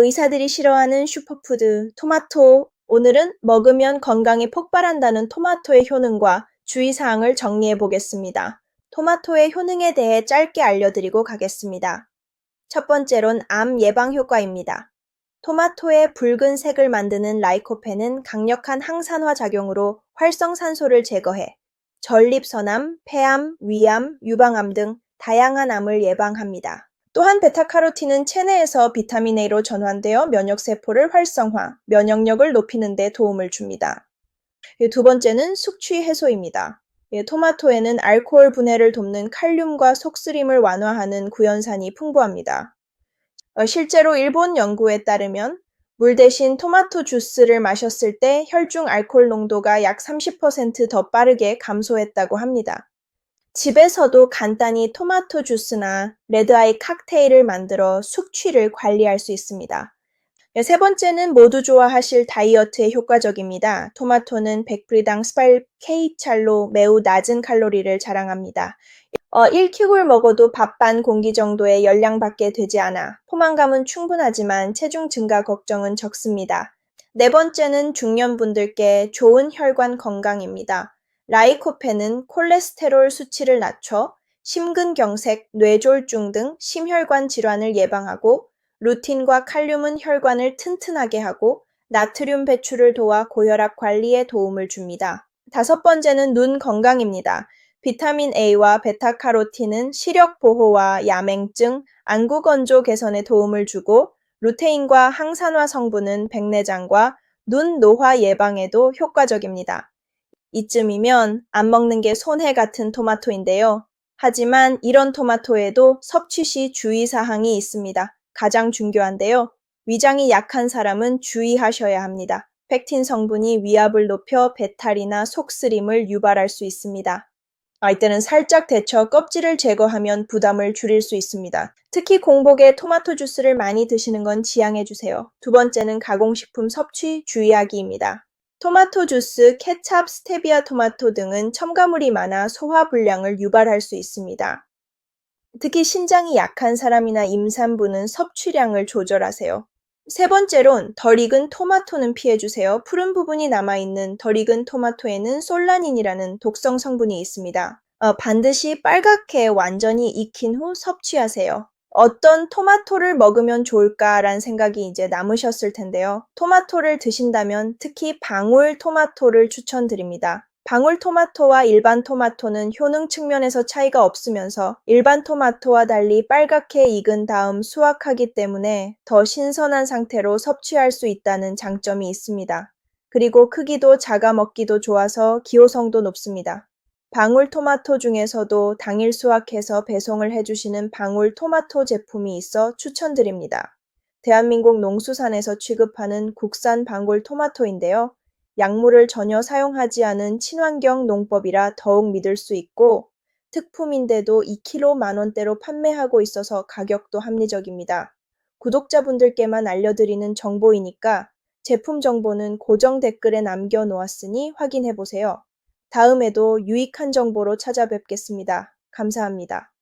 의사들이 싫어하는 슈퍼푸드 토마토. 오늘은 먹으면 건강에 폭발한다는 토마토의 효능과 주의사항을 정리해 보겠습니다. 토마토의 효능에 대해 짧게 알려드리고 가겠습니다. 첫 번째론 암 예방 효과입니다. 토마토의 붉은 색을 만드는 라이코펜은 강력한 항산화 작용으로 활성산소를 제거해 전립선암, 폐암, 위암, 유방암 등 다양한 암을 예방합니다. 또한 베타카로틴은 체내에서 비타민 A로 전환되어 면역세포를 활성화, 면역력을 높이는 데 도움을 줍니다. 예, 두 번째는 숙취 해소입니다. 예, 토마토에는 알코올 분해를 돕는 칼륨과 속쓰림을 완화하는 구연산이 풍부합니다. 어, 실제로 일본 연구에 따르면 물 대신 토마토 주스를 마셨을 때 혈중 알코올 농도가 약 30%더 빠르게 감소했다고 합니다. 집에서도 간단히 토마토 주스나 레드아이 칵테일을 만들어 숙취를 관리할 수 있습니다. 네, 세 번째는 모두 좋아하실 다이어트에 효과적입니다. 토마토는 100불당 18K찰로 매우 낮은 칼로리를 자랑합니다. 어, 1킥을 먹어도 밥 반 공기 정도의 열량밖에 되지 않아 포만감은 충분하지만 체중 증가 걱정은 적습니다. 네 번째는 중년분들께 좋은 혈관 건강입니다. 라이코펜은 콜레스테롤 수치를 낮춰 심근경색, 뇌졸중 등 심혈관 질환을 예방하고 루틴과 칼륨은 혈관을 튼튼하게 하고 나트륨 배출을 도와 고혈압 관리에 도움을 줍니다. 다섯 번째는 눈 건강입니다. 비타민 A와 베타카로틴은 시력 보호와 야맹증, 안구 건조 개선에 도움을 주고 루테인과 항산화 성분은 백내장과 눈 노화 예방에도 효과적입니다. 이쯤이면 안 먹는 게 손해 같은 토마토인데요. 하지만 이런 토마토에도 섭취 시 주의사항이 있습니다. 가장 중요한데요. 위장이 약한 사람은 주의하셔야 합니다. 펙틴 성분이 위압을 높여 배탈이나 속쓰림을 유발할 수 있습니다. 아, 이때는 살짝 데쳐 껍질을 제거하면 부담을 줄일 수 있습니다. 특히 공복에 토마토 주스를 많이 드시는 건 지양해 주세요. 두 번째는 가공식품 섭취 주의하기입니다. 토마토 주스, 케찹, 스테비아 토마토 등은 첨가물이 많아 소화 불량을 유발할 수 있습니다. 특히 신장이 약한 사람이나 임산부는 섭취량을 조절하세요. 세 번째론 덜 익은 토마토는 피해주세요. 푸른 부분이 남아있는 덜 익은 토마토에는 솔라닌이라는 독성 성분이 있습니다. 어, 반드시 빨갛게 완전히 익힌 후 섭취하세요. 어떤 토마토를 먹으면 좋을까라는 생각이 이제 남으셨을 텐데요. 토마토를 드신다면 특히 방울 토마토를 추천드립니다. 방울 토마토와 일반 토마토는 효능 측면에서 차이가 없으면서 일반 토마토와 달리 빨갛게 익은 다음 수확하기 때문에 더 신선한 상태로 섭취할 수 있다는 장점이 있습니다. 그리고 크기도 작아 먹기도 좋아서 기호성도 높습니다. 방울토마토 중에서도 당일 수확해서 배송을 해주시는 방울토마토 제품이 있어 추천드립니다. 대한민국 농수산에서 취급하는 국산 방울토마토인데요. 약물을 전혀 사용하지 않은 친환경 농법이라 더욱 믿을 수 있고 특품인데도 2kg 만원대로 판매하고 있어서 가격도 합리적입니다. 구독자분들께만 알려드리는 정보이니까 제품 정보는 고정 댓글에 남겨 놓았으니 확인해 보세요. 다음에도 유익한 정보로 찾아뵙겠습니다. 감사합니다.